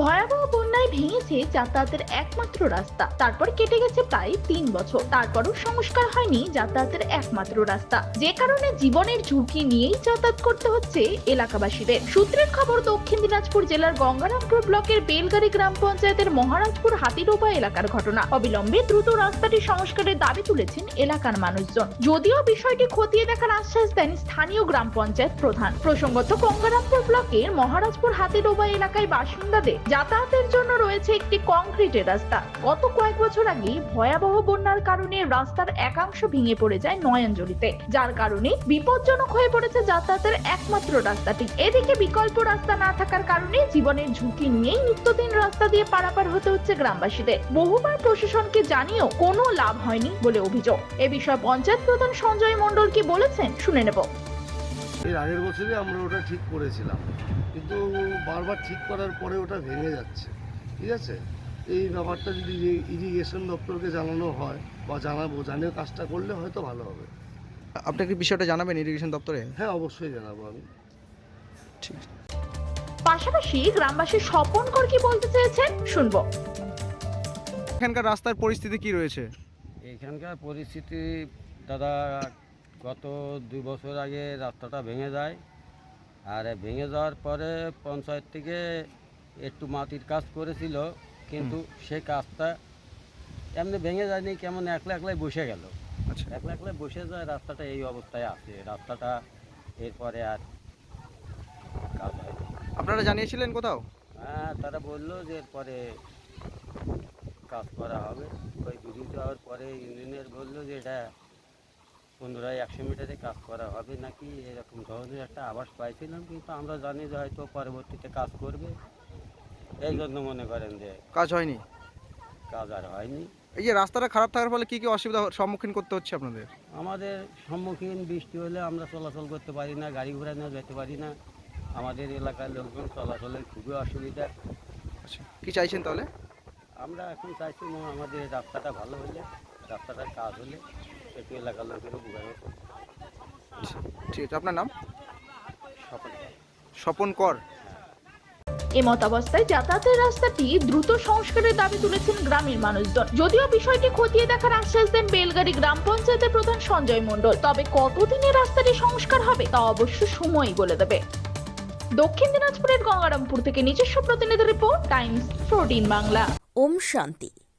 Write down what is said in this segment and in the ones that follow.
ভয়াবহ বন্যায় ভেঙেছে যাতায়াতের একমাত্র রাস্তা। তারপর কেটে গেছে প্রায় তিন বছর। তারপরও সংস্কার হয়নি যাতায়াতের একমাত্র রাস্তা। যে কারণে জীবনের ঝুঁকি নিয়েই যাতায়াত করতে হচ্ছে এলাকাবাসীদের। সূত্রের খবর, দক্ষিণ দিনাজপুর জেলার গঙ্গারামপুর ব্লকের বেলগাড়ি গ্রাম পঞ্চায়েতের মহারাজপুর হাতিডোবা এলাকার ঘটনা। অবিলম্বে দ্রুত রাস্তাটি সংস্কারের দাবি তুলেছেন এলাকার মানুষজন। যদিও বিষয়টি খতিয়ে দেখার আশ্বাস দেন স্থানীয় গ্রাম পঞ্চায়েত প্রধান। প্রসঙ্গত, গঙ্গারামপুর ব্লকের মহারাজপুর হাতিডোবা এলাকায় বাসিন্দাদের যাতায়াতের জন্য রয়েছে একটি কংক্রিটের রাস্তা। গত কয়েক বছর আগে ভয়াবহ বন্যার কারণে রাস্তার একাংশ ভেঙে পড়ে যায় নয়নজলিতে যার কারণে বিপজ্জনক হয়ে পড়েছে যাতায়াতের একমাত্র রাস্তাটি। এদিকে বিকল্প রাস্তা না থাকার কারণে জীবনের ঝুঁকি নিয়েই নিত্যদিন রাস্তা দিয়ে পারাপার হতে হচ্ছে গ্রামবাসীদের। বহুবার প্রশাসনকে জানিয়েও কোনো লাভ হয়নি বলে অভিযোগ। এ বিষয়ে পঞ্চায়েত প্রধান সঞ্জয় মণ্ডল কি বলেছেন শুনে নেব। এর আগের বছরই আমরা ওটা ঠিক করেছিলাম। কিন্তু বারবার ঠিক করার পরে ওটা ভেঙে যাচ্ছে। ঠিক আছে? এই ব্যাপারটা যদি ইরিগেশন দপ্তরকে জানানো হয় বা জানাব জানিয়ে কাজটা করলে হয়তো ভালো হবে। আপনি কি বিষয়টা জানাবেন ইরিগেশন দপ্তরে? হ্যাঁ অবশ্যই জানাব আমি। ঠিক। পাশাপাশি গ্রামবাসী স্বপন কর কি বলতে চেয়েছেন? শুনব। এখানকার রাস্তার পরিস্থিতি কি রয়েছে? এখানকার পরিস্থিতি দাদা গত দুই বছর আগে রাস্তাটা ভেঙে যায়। আর ভেঙে যাওয়ার পরে পঞ্চায়েত থেকে একটু মাটির কাজ করেছিল কিন্তু সে কাজটা এমনি ভেঙে যায়নি কেমন একলা একলাই বসে গেল। আচ্ছা। একলা একলাই বসে যায় রাস্তাটা এই অবস্থায় আছে। রাস্তাটা এরপরে আর কাজ হয়নি। আপনারা জানিয়েছিলেন কোথাও? হ্যাঁ তারা বলল যে এরপরে কাজ করা হবে। ওই দুদিন যাওয়ার পরে ইঞ্জিনিয়ার বলল যে এটা পনেরোয় একশো মিটারে কাজ করা হবে নাকি? এরকম ধরনের একটা আভাস পাইছিলাম কিন্তু আমরা জানি যে হয়তো পরবর্তীতে কাজ করবে। এই জন্য মনে করেন যে কাজ হয়নি? কাজ আর হয়নি। এই যে রাস্তাটা খারাপ থাকার ফলে কি কি অসুবিধা সম্মুখীন করতে হচ্ছে আপনাদের? আমাদের সম্মুখীন বৃষ্টি হলে আমরা চলাচল করতে পারি না গাড়ি ঘোড়া নিয়ে যেতে পারি না। আমাদের এলাকার লোকজন চলাচলের খুবই অসুবিধা। আচ্ছা কি চাইছেন তাহলে? আমরা এখন চাইছি আমাদের রাস্তাটা ভালো হলে রাস্তাটার কাজ হলে। একটু এলাকার লোকের উপকার ঠিক আছে আপনার নাম? সকলে স্বপন কর। এ মতাবস্থায় যাতায়াতের রাস্তাটি দ্রুত সংস্কারের দাবি তুলেছেন গ্রামের মানুষজন। যদিও বিষয়টি খতিয়ে দেখার আশ্বাস দেন বেলগাড়ি গ্রাম পঞ্চায়েতের প্রধান সঞ্জয় মণ্ডল। তবে কতদিনে রাস্তাটি সংস্কার হবে তা অবশ্য সময়ই বলে দেবে। দক্ষিণ দিনাজপুরের গঙ্গারামপুর থেকে নিজস্ব প্রতিনিধি রিপোর্ট টাইমস ফোরটিন বাংলা। ওম শান্তি।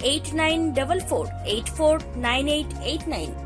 8944 849889